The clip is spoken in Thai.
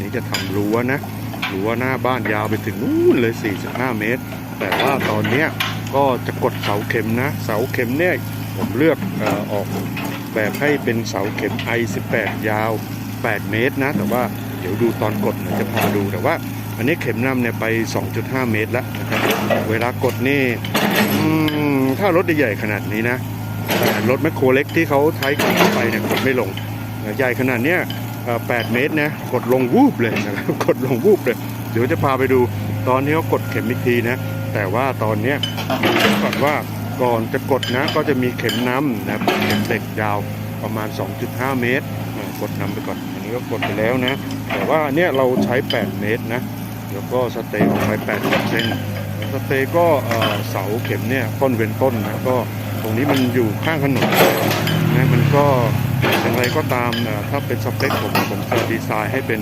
นนี้จะทำรั้วนะรั้วหน้าบ้านยาวไปถึงนู่นเลย 45 เมตร แต่ว่าตอนเนี้ยก็จะกดเสาเข็มนะ เสาเข็มเนี่ยผมเลือกอออกแบบให้เป็นเสาเข็ม I18 ยาว 8 เมตรนะ แต่ว่าเดี๋ยวดูตอนกดเดี๋ยจะพาดูแต่ว่า อันนี้เข็มนำเนี่ยไป 2.5 เมตรแล้วนะครับเวลากดนี่ถ้ารถใหญ่ขนาดนี้นะแต่รถแมคโครเล็กที่เขาใช้กดเข้าไปเนี่ยกดไม่ลงใหญ่ขนาดเนี้ย 8 เมตรนะ กดลงวูบเลยนะครับ กดลงวูบเลย เดี๋ยวจะพาไปดูตอนที่เขากดเข็มอีกทีนะ แต่ว่าตอนนี้ก่อนว่าก่อนจะกดนะก็จะมีเข็มน้ำนะครับเข็มเหล็กยาวประมาณ 2.5 เมตร กดน้ำไปก่อน อันนี้ก็กดไปแล้วนะ แต่ว่าอันเนี้ยเราใช้ 8 เมตรนะ แล้วก็สเตย์ออกไป80เซนสเตย์ก็เอ่อเสาเข็มเนี่ยต้นเว้นต้นนะ ก็ตรงนี้มันอยู่ข้างถนนนะ มันก็ อย่างไรก็ตามถ้าเป็นสเปคผมผมจะดีไซน์ให้เป็น